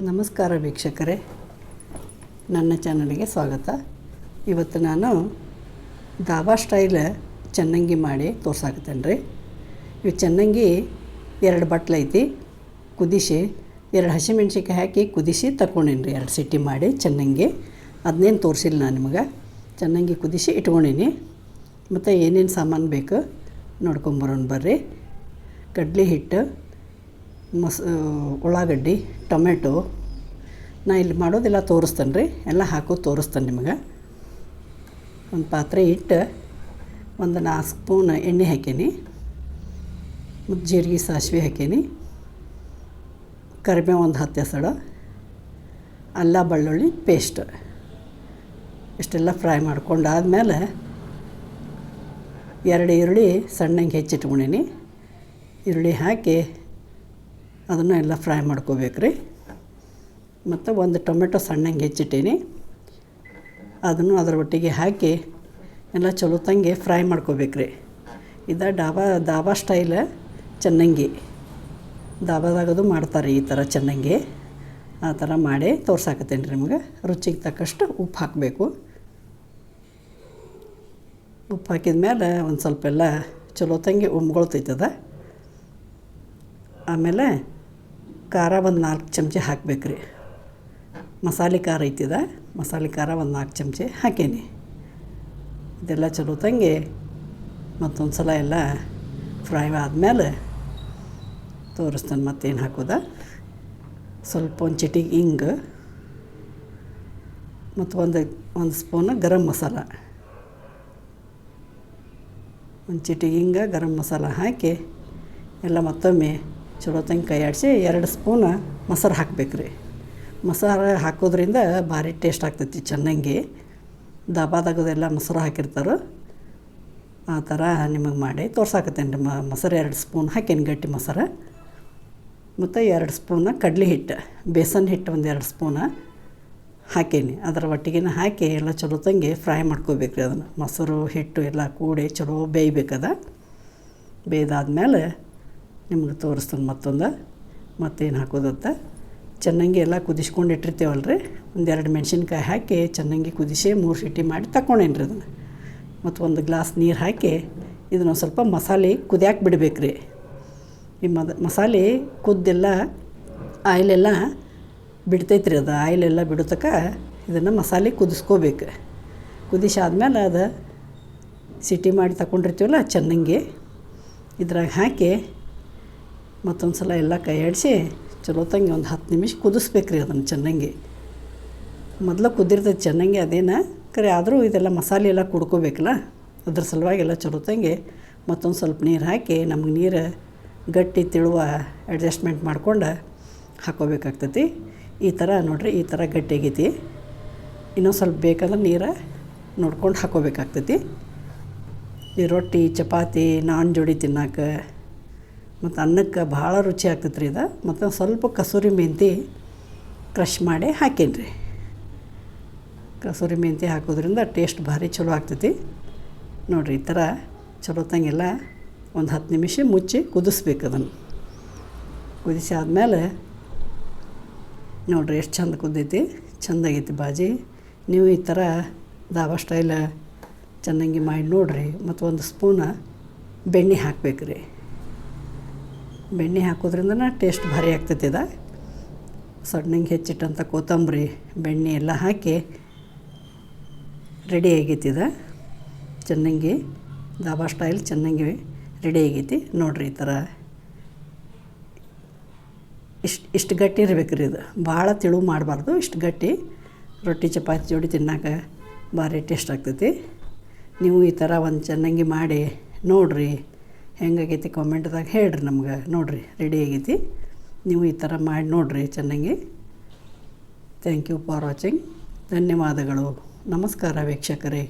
ನಮಸ್ಕಾರ ವೀಕ್ಷಕರೇ. ನನ್ನ ಚಾನಲ್ಗೆ ಸ್ವಾಗತ. ಇವತ್ತು ನಾನು ದಾಬಾ ಸ್ಟೈಲ್ ಚೆನ್ನಂಗಿ ಮಾಡಿ ತೋರ್ಸಾಕತ್ತೇನೆ ರೀ ಇವು ಚೆನ್ನಂಗಿ ಎರಡು ಬಟ್ಲು ಐತಿ. ಕುದಿಸಿ, ಎರಡು ಹಸಿಮೆಣ್ಸಿಕಾಯಿ ಹಾಕಿ ಕುದಿಸಿ ತಗೊಂಡೇನಿ ರೀ ಎರಡು ಸಿಟಿ ಮಾಡಿ ಚೆನ್ನಂಗಿ. ಅದನ್ನೇನು ತೋರಿಸಿಲ್ಲ ನಾನು ನಿಮಗೆ. ಚೆನ್ನಂಗಿ ಕುದಿಸಿ ಇಟ್ಕೊಂಡೀನಿ. ಮತ್ತು ಏನೇನು ಸಾಮಾನು ಬೇಕು ನೋಡ್ಕೊಂಬರೋಣ ಬರ್ರಿ. ಕಡ್ಲೆ ಹಿಟ್ಟು ಮಸ್ ಉಳ್ಳಾಗಡ್ಡಿ, ಟೊಮೆಟೊ. ನಾ ಇಲ್ಲಿ ಮಾಡೋದೆಲ್ಲ ತೋರಿಸ್ತೇನೆ ರೀ. ಎಲ್ಲ ಹಾಕೋದು ತೋರಿಸ್ತೇನೆ ನಿಮಗೆ. ಒಂದು ಪಾತ್ರೆ ಇಟ್ಟು ಒಂದು ನಾಲ್ಕು ಸ್ಪೂನ್ ಎಣ್ಣೆ ಹಾಕೀನಿ. ಮತ್ತು ಜೀರಿಗೆ ಸಾಸಿವೆ ಹಾಕೀನಿ. ಕರಿಬೇವು ಒಂದು ಹತ್ತು ಸಡ ಅಲ್ಲ ಬೆಳ್ಳುಳ್ಳಿ ಪೇಸ್ಟ್ ಇಷ್ಟೆಲ್ಲ ಫ್ರೈ ಮಾಡ್ಕೊಂಡಾದ್ಮೇಲೆ ಎರಡು ಈರುಳ್ಳಿ ಸಣ್ಣಗೆ ಹೆಚ್ಚಿಟ್ಕೊಂಡೀನಿ. ಈರುಳ್ಳಿ ಹಾಕಿ ಅದನ್ನು ಎಲ್ಲ ಫ್ರೈ ಮಾಡ್ಕೋಬೇಕು ರೀ. ಮತ್ತು ಒಂದು ಟೊಮೆಟೊ ಸಣ್ಣಂಗೆ ಹೆಚ್ಚಿಟ್ಟೀನಿ. ಅದನ್ನು ಅದರ ಒಟ್ಟಿಗೆ ಹಾಕಿ ಎಲ್ಲ ಚಲೋ ತಂಗಿ ಫ್ರೈ ಮಾಡ್ಕೋಬೇಕು ರೀ. ಇದು ಡಾಬಾ ಡಾಬಾ ಸ್ಟೈಲ್ ಚೆನ್ನಂಗಿ. ಡಾಬಾದಾಗದು ಮಾಡ್ತಾರೆ ಈ ಥರ ಚೆನ್ನಂಗಿ. ಆ ಥರ ಮಾಡಿ ತೋರ್ಸಾಕತ್ತೇನೆ ರೀ ನಿಮಗೆ. ರುಚಿಗೆ ತಕ್ಕಷ್ಟು ಉಪ್ಪು ಹಾಕಬೇಕು. ಉಪ್ಪು ಹಾಕಿದ ಮೇಲೆ ಒಂದು ಸ್ವಲ್ಪ ಎಲ್ಲ ಚಲೋ ತಂಗಿ ಉಮ್ಗೊಳ್ತೈತದ ಆಮೇಲೆ ಖಾರ ಒಂದು ನಾಲ್ಕು ಚಮಚ ಹಾಕ್ಬೇಕು ರೀ ಮಸಾಲೆ ಖಾರ ಐತಿದ, ಮಸಾಲೆ ಖಾರ ಒಂದು ನಾಲ್ಕು ಚಮಚ ಹಾಕೇನಿ. ಇದೆಲ್ಲ ಚಲೋ ತಂಗೆ, ಮತ್ತೊಂದು ಸಲ ಎಲ್ಲ ಫ್ರೈ ಆದಮೇಲೆ ತೋರಿಸ್ತಾನೆ ಮತ್ತೇನು ಹಾಕೋದ. ಸ್ವಲ್ಪ ಒಂದು ಚಿಟಿಗೆ ಹಿಂಗ, ಮತ್ತು ಒಂದು ಒಂದು ಸ್ಪೂನ್ ಗರಂ ಮಸಾಲ. ಒಂದು ಚಿಟಿಗೆ ಇಂಗ ಗರಂ ಮಸಾಲ ಹಾಕಿ ಎಲ್ಲ ಮತ್ತೊಮ್ಮೆ ಚಲೋ ತಂಗಿ ಕೈ ಆಡಿಸಿ ಎರಡು ಸ್ಪೂನ ಮೊಸರು ಹಾಕ್ಬೇಕು ರೀ. ಮೊಸರು ಹಾಕೋದ್ರಿಂದ ಭಾರಿ ಟೇಸ್ಟ್ ಆಗ್ತೈತಿ ಚೆನ್ನಾಗಿ. ದಬಾದಾಗದೆಲ್ಲ ಮೊಸರು ಹಾಕಿರ್ತಾರೆ. ಆ ಥರ ನಿಮಗೆ ಮಾಡಿ ತೋರ್ಸಾಕತ್ತೇನೆ ರೀ ಮೊಸರು ಎರಡು ಸ್ಪೂನ್ ಹಾಕೀನಿ ಗಟ್ಟಿ ಮೊಸರು. ಮತ್ತು ಎರಡು ಸ್ಪೂನ ಕಡಲೆ ಹಿಟ್ಟು, ಬೇಸನ್ ಹಿಟ್ಟು ಒಂದು ಎರಡು ಸ್ಪೂನ ಹಾಕೇನಿ. ಅದರ ಒಟ್ಟಿಗೇನ ಹಾಕಿ ಎಲ್ಲ ಚಲೋ ತಂಗಿ ಫ್ರೈ ಮಾಡ್ಕೋಬೇಕು ರೀ ಅದನ್ನು. ಮೊಸರು, ಹಿಟ್ಟು ಎಲ್ಲ ಕೂಡಿ ಚಲೋ ಬೇಯ್ಬೇಕದ. ಬೇಯ್ದಾದ್ಮೇಲೆ ನಿಮ್ಗೆ ತೋರಿಸ್ತೇನೆ ಮತ್ತೊಂದು. ಮತ್ತೇನು ಹಾಕೋದತ್ತ? ಚೆನ್ನಾಗಿ ಎಲ್ಲ ಕುದಿಸ್ಕೊಂಡು ಇಟ್ಟಿರ್ತೀವಲ್ಲ ರೀ ಒಂದೆರಡು ಮೆಣಸಿನ್ಕಾಯಿ ಹಾಕಿ ಚೆನ್ನಾಗಿ ಕುದಿಸಿ ಮೂರು ಸಿಟಿ ಮಾಡಿ ತಗೊಂಡೇನಿ ರೀ ಅದನ್ನು. ಮತ್ತು ಒಂದು ಗ್ಲಾಸ್ ನೀರು ಹಾಕಿ ಇದನ್ನು ಸ್ವಲ್ಪ ಮಸಾಲೆ ಕುದಿಯಾಕೆ ಬಿಡ್ಬೇಕು ರೀ ಈ ಮಸಾಲೆ ಕುದ್ದೆಲ್ಲ, ಆಯಿಲೆಲ್ಲ ಬಿಡ್ತೈತೆ ರೀ ಅದು. ಆಯಿಲೆಲ್ಲ ಬಿಡೋತಕ್ಕ ಇದನ್ನು ಮಸಾಲೆ ಕುದಿಸ್ಕೋಬೇಕು. ಕುದಿಸಿ ಆದಮೇಲೆ ಅದು ಸಿಟಿ ಮಾಡಿ ತಗೊಂಡಿರ್ತೀವಲ್ಲ ಚೆನ್ನಾಗಿ, ಇದ್ರಾಗ ಹಾಕಿ ಮತ್ತೊಂದು ಸಲ ಎಲ್ಲ ಕೈ ಆಡಿಸಿ ಚಲೋ ತಂಗಿ, ಒಂದು ಹತ್ತು ನಿಮಿಷ ಕುದಿಸ್ಬೇಕು ರೀ ಅದನ್ನು ಚೆನ್ನಾಗಿ. ಮೊದಲು ಕುದಿರ್ತೈತೆ ಚೆನ್ನಾಗಿ, ಅದೇನು ಕರೆ ಆದರೂ ಇದೆಲ್ಲ ಮಸಾಲೆ ಎಲ್ಲ ಕುಡ್ಕೋಬೇಕಲ್ಲ? ಅದ್ರ ಸಲುವಾಗೆಲ್ಲ ಚಲೋ ತಂಗಿ, ಮತ್ತೊಂದು ಸ್ವಲ್ಪ ನೀರು ಹಾಕಿ, ನಮ್ಗೆ ನೀರು ಗಟ್ಟಿ ತಿಳುವ ಅಡ್ಜಸ್ಟ್ಮೆಂಟ್ ಮಾಡ್ಕೊಂಡು ಹಾಕೋಬೇಕಾಗ್ತೈತಿ. ಈ ಥರ ನೋಡಿರಿ, ಈ ಥರ ಗಟ್ಟಿ ಆಗೈತಿ ಇನ್ನೊಂದು ಸ್ವಲ್ಪ ಬೇಕಾದ್ರೆ ನೀರು ನೋಡ್ಕೊಂಡು ಹಾಕೋಬೇಕಾಗ್ತೈತಿ. ಈ ರೊಟ್ಟಿ, ಚಪಾತಿ, ನಾನ್ ಜೋಡಿ ತಿನ್ನಕ್ಕೆ ಮತ್ತು ಅನ್ನಕ್ಕೆ ಭಾಳ ರುಚಿ ಆಗ್ತೈತೆ ರೀ ಇದು ಮತ್ತು ಸ್ವಲ್ಪ ಕಸೂರಿ ಮೆಂತಿ ಕ್ರಷ್ ಮಾಡಿ ಹಾಕೀನಿ ರೀ ಕಸೂರಿ ಮೆಂತಿ ಹಾಕೋದ್ರಿಂದ ಟೇಸ್ಟ್ ಭಾರಿ ಚಲೋ ಆಗ್ತೈತಿ. ನೋಡಿರಿ ಈ ಥರ ಚಲೋ ತಂಗೆಲ್ಲ ಒಂದು ಹತ್ತು ನಿಮಿಷ ಮುಚ್ಚಿ ಕುದಿಸ್ಬೇಕು ಅದನ್ನು. ಕುದಿಸಿ ಆದಮೇಲೆ ನೋಡಿರಿ ಎಷ್ಟು ಚಂದ ಕುದ್ದೈತಿ ಚೆಂದಾಗೈತಿ ಬಾಜಿ. ನೀವು ಈ ಥರ ದಾಬಾ ಸ್ಟೈಲ ಚೆನ್ನಾಗಿ ಮಾಡಿ ನೋಡಿರಿ. ಮತ್ತು ಒಂದು ಸ್ಪೂನ ಬೆಣ್ಣೆ ಹಾಕ್ಬೇಕು ರೀ ಬೆಣ್ಣೆ ಹಾಕೋದ್ರಿಂದ ಟೇಸ್ಟ್ ಭಾರಿ ಆಗ್ತೈತೆ ಇದು. ಸಣ್ಣಗೆ ಹೆಚ್ಚಿಟ್ಟಂಥ ಕೊತ್ತಂಬರಿ, ಬೆಣ್ಣೆ ಎಲ್ಲ ಹಾಕಿ ರೆಡಿ ಆಗೈತಿ ಇದು. ಚೆನ್ನಾಗಿ ದಾಬಾ ಸ್ಟೈಲ್ ಚೆನ್ನಾಗಿ ರೆಡಿ ಆಗೈತಿ. ನೋಡಿರಿ ಈ ಥರ ಇಷ್ಟು ಇಷ್ಟು ಗಟ್ಟಿ ಇರ್ಬೇಕು ರೀ ಇದು. ಭಾಳ ತಿಳು ಮಾಡಬಾರ್ದು, ಇಷ್ಟು ಗಟ್ಟಿ. ರೊಟ್ಟಿ, ಚಪಾತಿ ಜೋಡಿ ತಿನ್ನಾಕ ಭಾರಿ ಟೇಸ್ಟ್ ಆಗ್ತೈತಿ. ನೀವು ಈ ಥರ ಒಂದು ಚೆನ್ನಾಗಿ ಮಾಡಿ ನೋಡಿರಿ. ಹೆಂಗಾಗೈತಿ ಕಾಮೆಂಟ್ದಾಗ ಹೇಳ್ರಿ ನಮ್ಗೆ. ನೋಡಿರಿ ರೆಡಿ ಆಗೈತಿ. ನೀವು ಈ ಥರ ಮಾಡಿ ನೋಡಿರಿ ಚೆನ್ನಾಗಿ. ಥ್ಯಾಂಕ್ ಯು ಫಾರ್ ವಾಚಿಂಗ್ ಧನ್ಯವಾದಗಳು. ನಮಸ್ಕಾರ ವೀಕ್ಷಕರೇ.